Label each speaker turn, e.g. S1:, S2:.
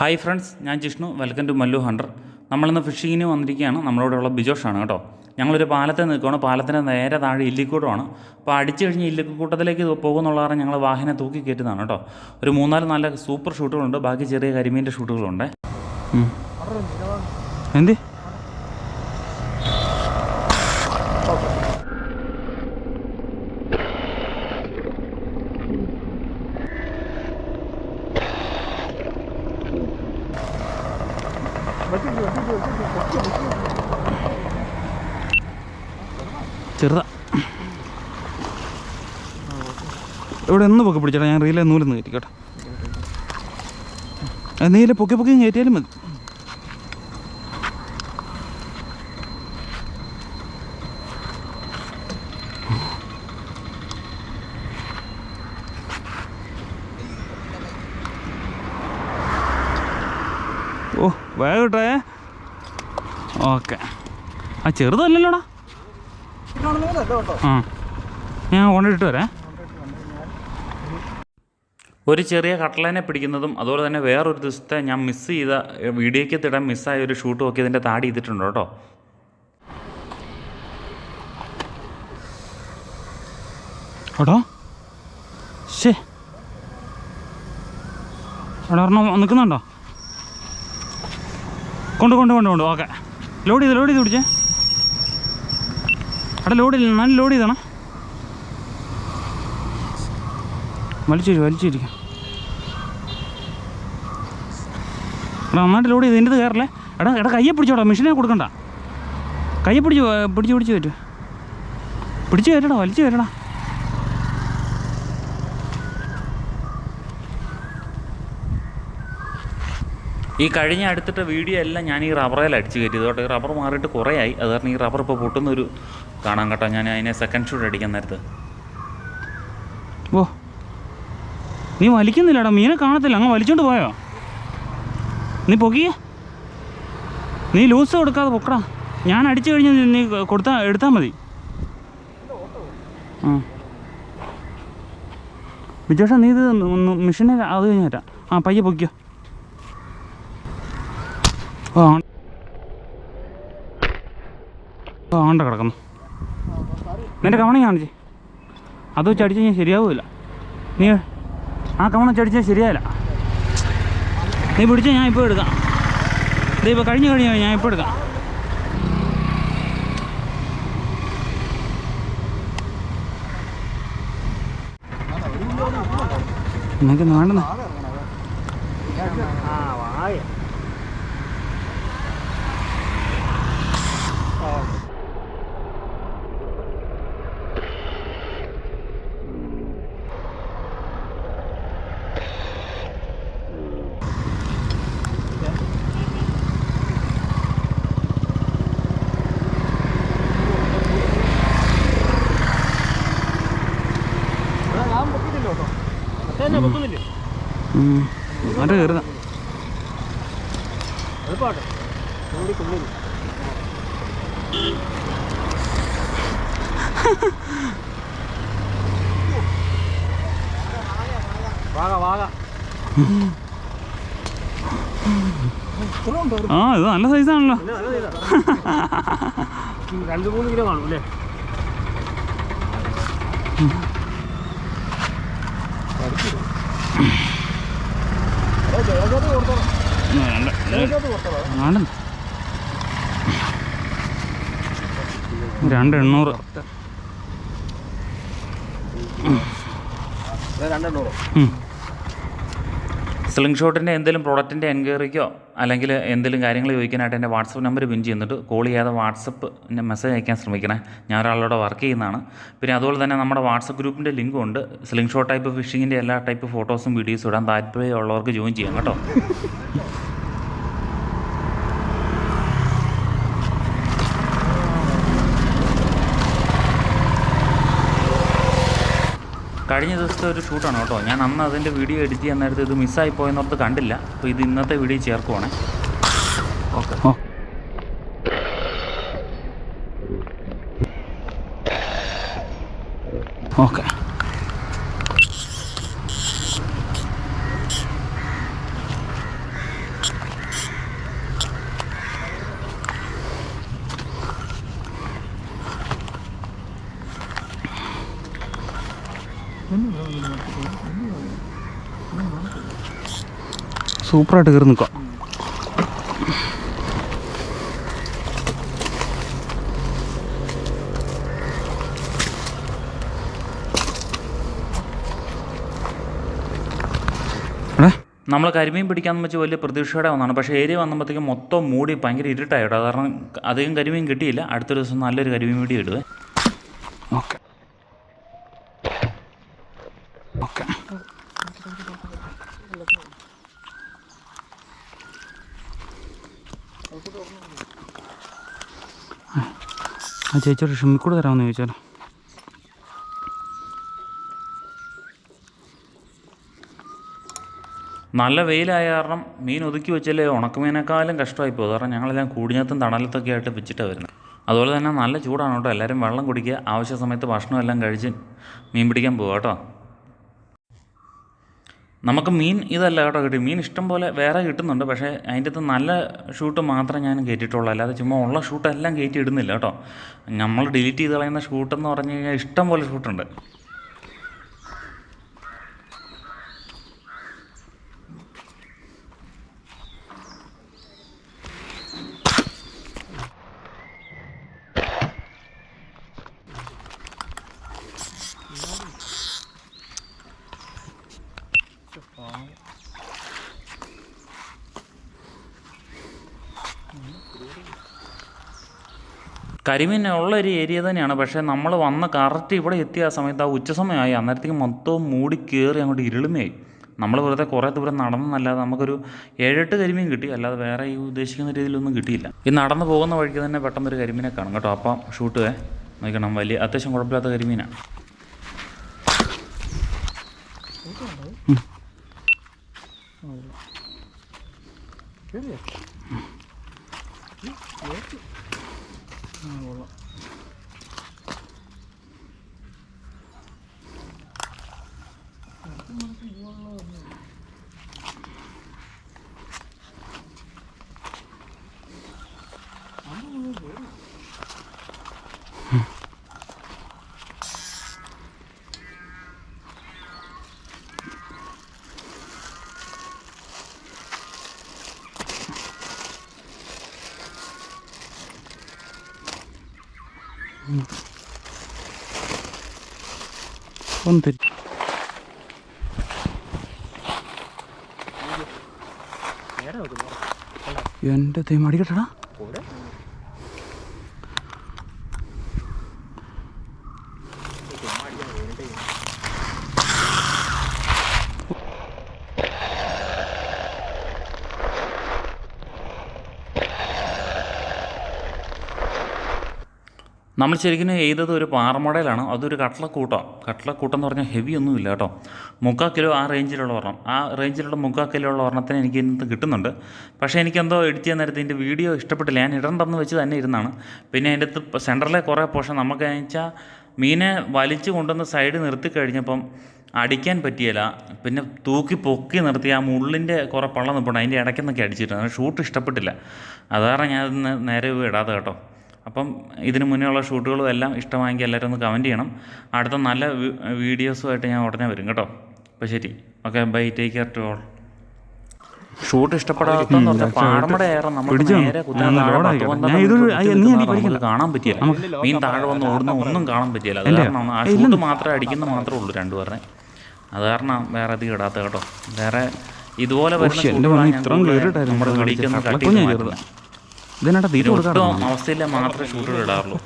S1: Hi friends ഞാൻ Jishnu. Welcome to Mallu hunter നമ്മളിന്ന് ഫിഷിങ്ങിന് വന്നിരിക്കുകയാണ്. നമ്മളോടുള്ള ബിജോഷാണ് കേട്ടോ. ഞങ്ങളൊരു പാലത്തെ നിൽക്കുകയാണ്. പാലത്തിന് നേരെ താഴെ ഇല്ലിക്കൂട്ടമാണ് അപ്പോൾ അടിച്ചു കഴിഞ്ഞ് ഇല്ലിക്കൂട്ടത്തിലേക്ക് പോകുന്നുള്ള കാരണം ഞങ്ങൾ വാഹനം തൂക്കി കയറ്റുന്നതാണ് കേട്ടോ. ഒരു മൂന്നാൽ നല്ല സൂപ്പർ ഷൂട്ടുകളുണ്ട് ബാക്കി ചെറിയ കരിമീന്റെ ഷൂട്ടുകളുണ്ട് എന്തി? ചെറുതാ. ഇവിടെ ഒന്ന് പൊക്കി പിടിച്ചേട്ടാ ഞാൻ റീലേ നൂലൊന്ന് കേട്ടോ നീല പൊക്കി പൊക്കി കയറ്റിയാലും മതി ഓ വേഗം കിട്ടേ ഓക്കെ. ആ ചെറുതല്ലല്ലോടാ. ആ ഞാൻ കൊണ്ടിട്ട് വരാം. ഒരു ചെറിയ കട്ടലേനെ പിടിക്കുന്നതും അതുപോലെ തന്നെ വേറൊരു ദിവസത്തെ ഞാൻ മിസ് ചെയ്ത വീഡിയോയ്ക്ക് തിടാൻ മിസ്സായ ഒരു ഷൂട്ടും ഒക്കെ ഇതിന്റെ താടി ചെയ്തിട്ടുണ്ട് കേട്ടോ. എടോ. ശേ എടാ നിൽക്കുന്നുണ്ടോ? കൊണ്ട് കൊണ്ട് കൊണ്ട് കൊണ്ട് ഓക്കെ ലോഡ് ചെയ്ത് ലോഡ് ചെയ്ത് പിടിച്ചേ അവിടെ ലോഡ് ചെയ്ത് നല്ല ലോഡ് ചെയ്തണം വലിച്ചിരി വലിച്ചിരിക്കും എടാ നന്നായിട്ട് ലോഡ് ചെയ്ത് ഇതിൻ്റെ കയറല്ലേ എടാ എടാ കയ്യെ പിടിച്ചോടാ മെഷീനെ കൊടുക്കണ്ട കയ്യെ പിടിച്ച് ഏ, പിടിച്ച് പിടിച്ച് കയറ്റു പിടിച്ച് കയറ്റടാ വലിച്ച് കയറ്റടാ ഈ കഴിഞ്ഞ അടുത്തിട്ട വീഡിയോ എല്ലാം ഞാൻ ഈ റബ്ബറയിൽ അടിച്ച് കയറ്റിയത് കേട്ടോ ഈ റബ്ബർ മാറിയിട്ട് കുറേ ആയി അത് കാരണം ഈ റബ്ബർ ഇപ്പോൾ പൊട്ടുന്നൊരു കാണാൻ കേട്ടോ. ഞാൻ അതിനെ സെക്കൻഡ് ഷൂട്ട് അടിക്കാൻ നേരത്ത്. ഓ. നീ വലിക്കുന്നില്ലടാ. മീനെ കാണത്തില്ല. അങ്ങ് വലിച്ചോണ്ട് പോയോ? നീ പൊക്കിയേ നീ ലൂസ് കൊടുക്കാതെ പൊക്കടാ. ഞാൻ അടിച്ചു കഴിഞ്ഞ് നീ- കൊടുത്താ എടുത്താൽ മതി. ആ. വിജേഷ നീ ഇത് മെഷീനെ അത് കഴിഞ്ഞ് തരാം ആ പയ്യെ പൊക്കിയോ ആണ്ട കിടക്കുന്നു. നിന്റെ കവണ കാണിച്ചേ. അത് വെച്ച് അടിച്ചു കഴിഞ്ഞാൽ ശരിയാവില്ല. നീ ആ കവണ വെച്ച് അടിച്ചാൽ ശരിയാവില്ല. നീ പിടിച്ചാൽ ഞാൻ ഇപ്പോൾ എടുക്കാം. ഇത് ഇപ്പോൾ കഴിഞ്ഞ് കഴിഞ്ഞാൽ ഞാൻ ഇപ്പോൾ എടുക്കാം. നിങ്ങൾക്ക് വേണ്ടെന്ന്? അത് ആ ഇത് നല്ല സൈസാണല്ലോ
S2: രണ്ട് മൂന്ന് കിലോ കാണും അല്ലേ
S1: രണ്ട് എണ്ണൂറ്. സ്ലിംഗ് ഷോട്ടിന്റെ എന്തെങ്കിലും പ്രോഡക്റ്റിന്റെ എൻക്വയറിക്കോ അല്ലെങ്കിൽ എന്തെങ്കിലും കാര്യങ്ങൾ ചോദിക്കാനായിട്ട് എന്റെ വാട്സപ്പ് നമ്പർ പിൻ ചെയ്യുന്നിട്ട് കോൾ ചെയ്യാതെ വാട്സപ്പ് മെസ്സേജ് അയക്കാൻ ശ്രമിക്കണം. ഞാൻ ഒരാളോട് വർക്ക് ചെയ്യുന്നതാണ്. പിന്നെ അതുപോലെ തന്നെ നമ്മുടെ വാട്സപ്പ് ഗ്രൂപ്പിന്റെ ലിങ്കും ഉണ്ട്. സ്ലിംഗ് ഷോട്ട് ടൈപ്പ് ഫിഷിങ്ങിന്റെ എല്ലാ ടൈപ്പ് ഫോട്ടോസും വീഡിയോസും ഇടാൻ താല്പര്യമുള്ളവർക്ക് ജോയിൻ ചെയ്യാം കേട്ടോ. കഴിഞ്ഞ ദിവസത്തെ ഒരു ഷൂട്ടാണ് കേട്ടോ. ഞാൻ അന്ന് അതിന്റെ വീഡിയോ എഡിറ്റ് ചെയ്യാൻ നേരത്തെ ഇത് മിസ്സായി പോയെന്നോർത്ത് കണ്ടില്ല. അപ്പോൾ ഇത് ഇന്നത്തെ വീഡിയോ ചേർക്കുവാണേ. Okay okay.
S3: സൂപ്പറായിട്ട് കയറി നിൽക്കാം.
S1: നമ്മൾ കരിമീൻ പിടിക്കാമെന്ന് വെച്ച് വലിയ പ്രതീക്ഷയോടെ വന്നതാണ് പക്ഷേ ഏരിയ വന്നപ്പോഴത്തേക്കും മൊത്തം മൂടി ഭയങ്കര ഇരുട്ടായിട്ടോ. കാരണം അധികം കരിമീൻ കിട്ടിയില്ല. അടുത്ത ദിവസം നല്ലൊരു കരിമീൻ വീഡിയോ ഇടുവേ.
S3: ഓക്കെ. ഓക്കെ ആ ചേച്ചിയോട് കൂടെ തരാമെന്ന് ചോദിച്ചാലോ
S1: നല്ല വെയിലായ കാരണം മീൻ ഒതുക്കി വെച്ചാലേ ഉണക്കമീനേക്കാളും കഷ്ടമായി പോകും കാരണം ഞങ്ങളെല്ലാം കൂടിഞ്ഞത്തും തണലത്തൊക്കെ ആയിട്ട് വെച്ചിട്ടാണ് വരുന്നത്. അതുപോലെ തന്നെ നല്ല ചൂടാണ് കേട്ടോ. എല്ലാവരും വെള്ളം കുടിക്കുക. ആവശ്യ സമയത്ത് ഭക്ഷണം എല്ലാം കഴിച്ച് മീൻ പിടിക്കാൻ പോകാം കേട്ടോ. നമുക്ക് മീൻ ഇതല്ല കേട്ടോ കിട്ടി. മീൻ ഇഷ്ടം പോലെ വേറെ കിട്ടുന്നുണ്ട്. പക്ഷേ അതിന്റെ അകത്ത് നല്ല ഷൂട്ട് മാത്രമേ ഞാൻ കയറ്റിയിട്ടുള്ളൂ അല്ലാതെ ചുമ്മാ ഉള്ള ഷൂട്ടെല്ലാം കയറ്റി ഇടുന്നില്ല കേട്ടോ. നമ്മൾ ഡിലീറ്റ് ചെയ്ത് കളയുന്ന ഷൂട്ടെന്ന് പറഞ്ഞു കഴിഞ്ഞാൽ ഇഷ്ടം പോലെ ഷൂട്ടുണ്ട് കരിമീൻ ഉള്ള ഒരു ഏരിയ തന്നെയാണ്. പക്ഷേ നമ്മൾ വന്ന കറക്റ്റ് ഇവിടെ എത്തിയ ആ സമയത്ത് ആ ഉച്ചസമയമായി. അന്നേരത്തേക്ക് മൊത്തവും മൂടി കയറി അങ്ങോട്ട് ഇരുളുമയായി നമ്മൾ വെറുതെ കുറേ ദൂരം നടന്നല്ലാതെ നമുക്കൊരു ഏഴെട്ട് കരിമീൻ കിട്ടി. അല്ലാതെ വേറെ ഈ ഉദ്ദേശിക്കുന്ന രീതിയിലൊന്നും കിട്ടിയില്ല. ഈ നടന്നു പോകുന്ന വഴിക്ക് തന്നെ പെട്ടെന്നൊരു കരിമീനെ കാണും കേട്ടോ. അപ്പം ഷൂട്ട് നോക്കണം. വലിയ അത്യാവശ്യം കുഴപ്പമില്ലാത്ത കരിമീനാണ് കൊള്ളാം.
S3: ഇതുകൊള്ളാം ഒന്ന് ты. എന്റെ ദൈവം അടിക്കട്ടടാ.
S1: നമ്മൾ ശരിക്കും ചെയ്തത് ഒരു പാറമടയിലാണ് അതൊരു കട്ട്ളക്കൂട്ടം കട്ടളക്കൂട്ടം എന്ന് പറഞ്ഞാൽ ഹെവി ഒന്നും ഇല്ല കേട്ടോ. മുക്കാൽ കിലോ ആ റേഞ്ചിലുള്ള ഒരെണ്ണം. ആ റേഞ്ചിലുള്ള മുക്കാൽ കിലോ ഉള്ള ഒരെണ്ണത്തിന് എനിക്ക് ഇന്നത്തെ കിട്ടുന്നുണ്ട്. പക്ഷേ എനിക്കെന്തോ എഡിറ്റ് ചെയ്യാൻ നേരത്തെ ഇതിന്റെ വീഡിയോ ഇഷ്ടപ്പെട്ടില്ല. ഞാൻ ഇടണ്ടെന്ന് വെച്ച് തന്നെ ഇരുന്നാണ്. പിന്നെ അതിന്റെ അടുത്ത് സെന്ററിലെ കുറേ പോർഷൻ നമുക്ക് വെച്ചാൽ മീനെ വലിച്ചു കൊണ്ടുവന്ന് സൈഡ് നിർത്തി കഴിഞ്ഞപ്പം അടിക്കാൻ പറ്റിയല്ല. പിന്നെ തൂക്കി പൊക്കി നിർത്തി ആ മുള്ളിന്റെ കുറേ പള്ളം നിൽപ്പുണ്ട് അതിന്റെ ഇടയ്ക്കെന്നൊക്കെ അടിച്ചിട്ടുണ്ട് ഷൂട്ട് ഇഷ്ടപ്പെട്ടില്ല. അത് കാരണം ഞാൻ നേരെ ഇടാതെ കേട്ടോ. അപ്പം ഇതിന് മുന്നേ ഉള്ള ഷൂട്ടുകളും എല്ലാം ഇഷ്ടമായെങ്കിൽ എല്ലാവരും ഒന്ന് കമന്റ് ചെയ്യണം. അടുത്ത നല്ല വീഡിയോസുമായിട്ട് ഞാൻ ഉടനെ വരും കേട്ടോ. അപ്പോൾ ശരി. Okay bye take care to all shoot ഇഷ്ടപ്പെടാത്ത പാറമട ഏറെ നമുക്ക് നേരെ കുത്താൻ. കാണാൻ പറ്റില്ല മീൻ താഴെ വന്ന് ഓടുന്ന ഒന്നും കാണാൻ പറ്റില്ല അത് കാരണം ആ ഷൂട്ട്. മാത്രമേ അടിക്കുന്ന മാത്രമേ ഉള്ളൂ രണ്ടുപേരെ അത് കാരണം വേറെ അധികം ഇടാത്ത കേട്ടോ. വേറെ ഇതുപോലെ വരുന്ന
S3: എന്റെ
S1: ഷൂട്ടുകളാണ് തീരെ
S3: കൊടുക്കാറുണ്ടോ?
S1: അവസ്ഥയില്ല മാത്രമേ ഷൂട്ടർ ഇടാറുള്ളൂ.